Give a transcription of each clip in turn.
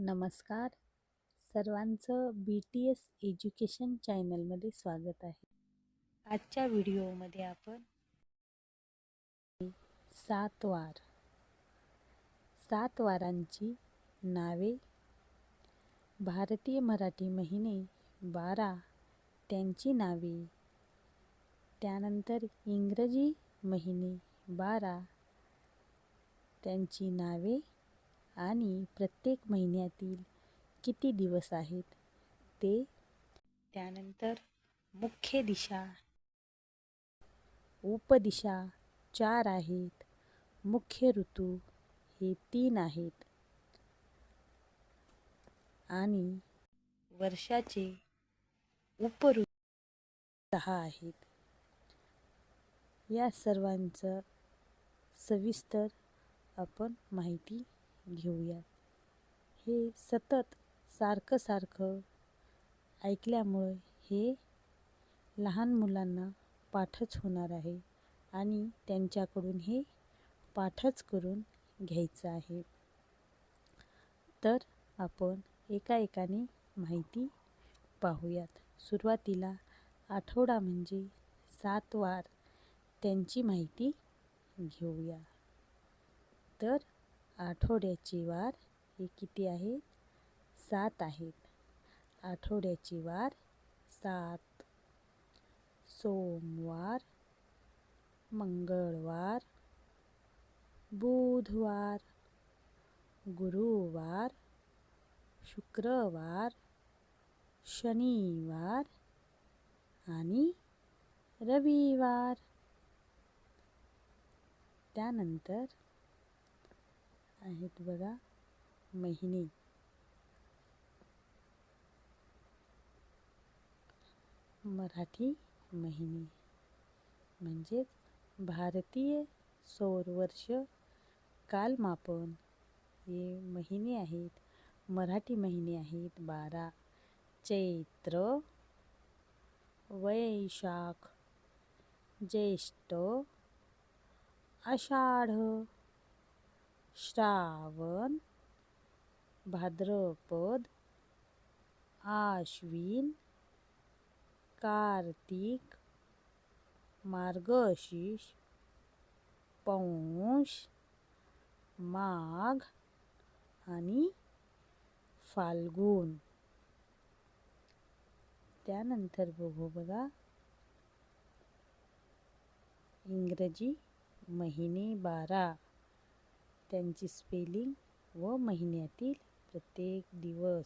नमस्कार. सर्वांचं बी T S education चॅनलमध्ये स्वागत आहे. आजच्या व्हिडिओमध्ये आपण सात वार. सात वारांची नावे. भारतीय मराठी महिने बारा त्यांची नावे. त्यानंतर इंग्रजी महिने बारा त्यांची नावे. आणि प्रत्येक महिन्यातील किती दिवस आहेत ते त्यानंतर मुख्य दिशा. उपदिशा चार आहेत. मुख्य ऋतू हे तीन आहेत. आणि वर्षाचे उपऋतू सहा आहेत. या सर्वांचं सविस्तर आपण माहिती घेऊया हे सतत सारखं सारखं ऐकल्यामुळे हे लहान मुलांना पाठच होणार आहे आणि त्यांच्याकडून हे पाठच करून घ्यायचं आहे. तर आपण एका एकाने माहिती पाहूयात. सुरुवातीला आठवडा म्हणजे सात वार त्यांची माहिती घेऊया. तर आठवड्याची वार हे किती आहेत? सात आहेत. आठवड्याची वार सात. सोमवार मंगळवार बुधवार गुरुवार शुक्रवार शनिवार आणि रविवार. त्यानंतर आहेत बघा. महिने. मराठी महिने. म्हणजेच भारतीय सौरवर्ष कालमापन. हे महिने आहेत. मराठी महिने आहेत. बारा. चैत्र वैशाख. ज्येष्ठ आषाढ श्रावण भाद्रपद आश्विन कार्तिक मार्गशीर्ष पौष माघ आणि फाल्गुन. त्यानंतर बघू बघा. इंग्रजी महिने बारा. त्यांची स्पेलिंग व महिन्यातील प्रत्येक दिवस.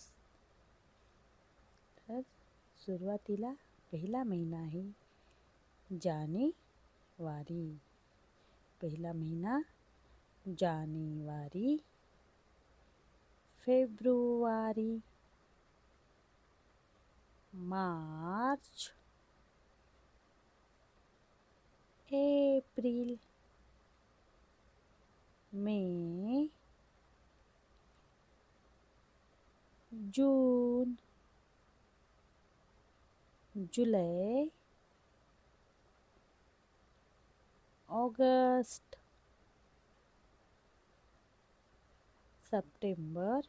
तर सुरुवातीला पहिला महिना आहे जानेवारी. पहिला महिना जानेवारी. फेब्रुवारी. मार्च. एप्रिल. मे जून जुलै ऑगस्ट सप्टेंबर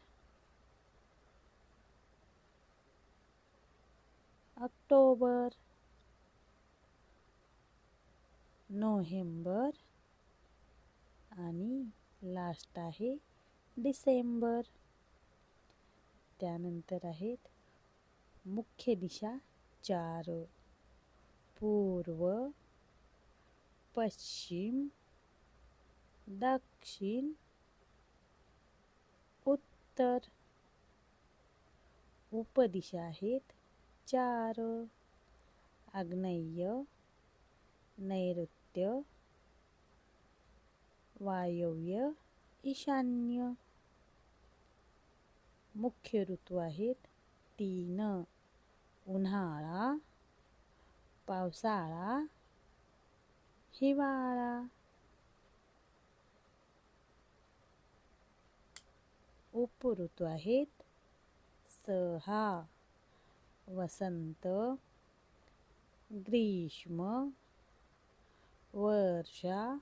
ऑक्टोबर नोव्हेंबर आणि लास्ट आहे डिसेंबर. त्यानंतर आहेत मुख्य दिशा चार पूर्व पश्चिम दक्षिण उत्तर. उपदिशा आहेत चार आग्नेय नैऋत्य वायव्य ईशान्य. मुख्य ऋतू आहेत तीन. उन्हाळा पावसाळा हिवाळा. उपऋतू आहेत सहा. वसंत ग्रीष्म वर्षा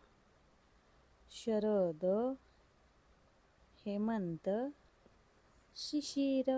शरद हेमंत शिशिर